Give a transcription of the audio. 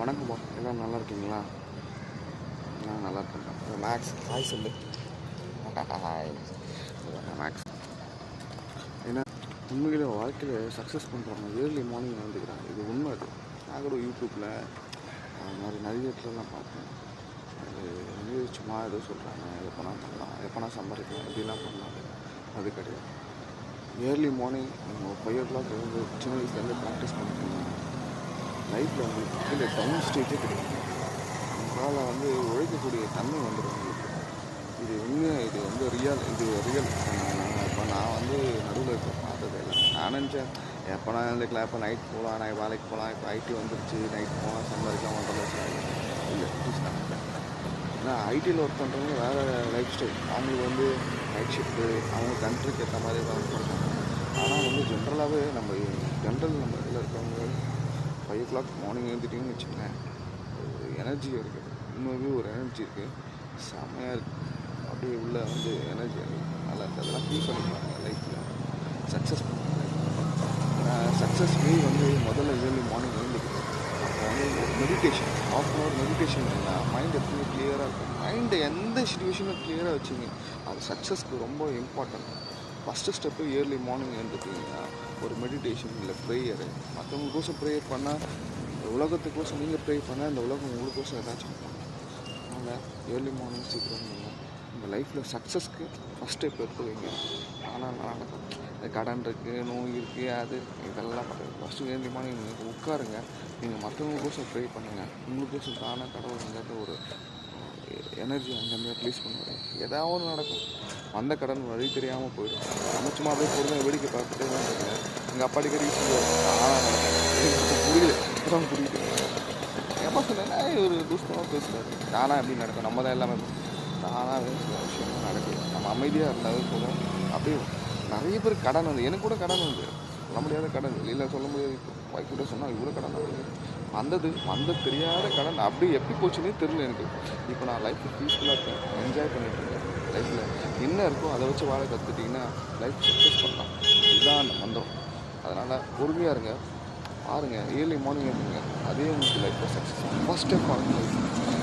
வணக்கம்ப்பா. எல்லாம் நல்லா இருக்கீங்களா? நான் நல்லா இருக்கேன் மேக்ஸ் ஹாய் சொல்லு. ஹாய் மேக்ஸ் ஏன்னா உண்மையிலே வாழ்க்கையில் சக்ஸஸ் பண்ணுறவங்க ஏர்லி மார்னிங் வந்துக்கிறாங்க இது உண்மை அது. நான் கூட யூடியூப்பில் அது மாதிரி நிறைய இடத்துலலாம் பார்த்தேன். அது வந்து சும்மா ஏதோ சொல்கிறாங்க எப்போனா பண்ணலாம் எப்போனா சம்பாதிக்கலாம். இப்படிலாம் பண்ணலாம் அது கிடையாது. Early morning five o'clock வந்து சின்ன வயசுலேருந்து ப்ராக்டிஸ் பண்ணிட்டீங்கன்னா லைஃப்பில் உங்களுக்கு கீழே டவுன் ஸ்டேஜே கிடையாது. உங்களால் வந்து உழைக்கக்கூடிய தன்மை வந்துடும் உங்களுக்கு. இது உண்மையாக இது வந்து ரியல் இது ரியல் இப்போ நான் வந்து நடுவில் இப்போ பார்த்தது இல்லை. நான் நினச்சேன் எப்போ நான் இருந்துக்கலாம் இப்போ நைட் போகலாம் நான் வேலைக்கு போகலாம் இப்போ ஐடி வந்துருச்சு நைட் போகலாம் சம்பாதிக்கலாம் ஒன்றரை லட்சம் இல்லை ப்ளீஸ் நினைப்பேன் ஏன்னா ஐடியில் ஒர்க் பண்ணுறவங்க வேறு லைஃப் ஸ்டைல் அவங்களுக்கு வந்து நைட் ஷிஃப்ட்டு அவங்க கண்ட்ரிக்கு ஏற்ற மாதிரி ஒர்க் பண்ணுறாங்க ஆனால் வந்து ஜென்ரலாகவே நம்ம ஜென்ரல் நம்ம இதில் இருக்கவங்க ஃபைவ் ஓ கிளாக் மார்னிங் எழுந்துட்டிங்கன்னு வச்சுக்கோங்களேன். ஒரு எனர்ஜி இருக்குது உண்மையாகவே ஒரு எனர்ஜி இருக்குது செம்மையாக இருக்குது அப்படியே உள்ள வந்து எனர்ஜி நல்லா இருக்குது அதெல்லாம் ஃபீல் பண்ணிப்பாங்க லைஃப்பில் சக்ஸஸ் பண்ணுவாங்க சக்ஸஸ் வே வந்து முதல்ல ஏர்லி மார்னிங் எழுந்துக்குது அப்போ வந்து meditation half an hour meditation பண்ணால் மைண்ட் எப்பவுமே கிளியராக இருக்கும். மைண்டை எந்த சுச்சுவேஷனும் கிளியராக வச்சுங்க அது சக்ஸஸ்க்கு ரொம்ப important first step early morning எழுந்துட்டிங்கன்னா ஒரு மெடிடேஷன் இல்லை ப்ரேயரு மற்றவங்களுக்கோசம் ப்ரேயர் பண்ணால் இந்த உலகத்துக்கோசம் நீங்கள் ப்ரே பண்ணால் இந்த உலகம் உங்களுக்கோசம் ஏதாச்சும் பண்ணும். அதனால் ஏர்லி மார்னிங் சீக்கிரம் பண்ணுங்க உங்கள் லைஃப்பில் சக்ஸஸ்க்கு ஃபஸ்ட் ஸ்டெப் எடுத்து ஆனால் நான் இந்த கடன் இருக்குது நோய் இருக்குது அது இதெல்லாம் பண்ணுறது ஃபஸ்ட்டு ஏர்லி மார்னிங் நீங்கள் உட்காருங்க. நீங்கள் மற்றவங்களுக்கோசம் ப்ரே பண்ணுங்கள் உங்களுக்கோசம் தானே கடவுள் எங்கேயாவது ஒரு எனர்ஜி அங்கேருந்து ரிலீஸ் பண்ணுவார். ஏதாவது நடக்கும். வந்த கடன் வழி தெரியாமல் போயிடும். நம்ம சும்மா அப்படியே பொறுமையாக வேடிக்கை பார்த்துட்டே தான் இருக்கேன். எங்கள் அப்பா அடிக்கடி சொல்லுவார் புரியல. இப்போதான் புரியுது. ஏப்பா சொன்னேன்னா ஒரு துஷ்டமாக பேசுகிறாரு தானாக எப்படி நடக்கும்? நம்ம தான் எல்லாமே தானாகவே சில விஷயங்கள் நடக்குது நம்ம அமைதியாக இருந்தாவே போதும். அப்படியே நிறைய பேர் கடன் வந்து எனக்கு கூட கடன் வந்து சொல்ல முடியாத கடன். வெளியில் சொல்ல முடியாது. வாய்க்கிட்ட சொன்னால் இவ்வளோ கடன் வந்து வந்தது வந்த தெரியாத கடன். அப்படியே எப்படி போச்சுன்னே தெரியல எனக்கு. இப்போ நான் லைஃப் பீஸ்ஃபுல்லாக இருக்கேன். என்ஜாய் பண்ணிட்டு இருக்கேன். லைஃப்பில் என்ன இருக்கோ அதை வச்சு வாழ கற்றுட்டிங்கன்னா லைஃப் சக்ஸஸ் பண்ணலாம். இதுதான் அந்த மந்திரம். அதனால் பொறுமையாக இருங்க. பாருங்கள் ஏர்லி மார்னிங் இருங்க அதே உங்களுக்கு லைஃப்பில் சக்ஸஸ் ஃபஸ்ட் ஸ்டெப் பாருங்கள் லைஃப்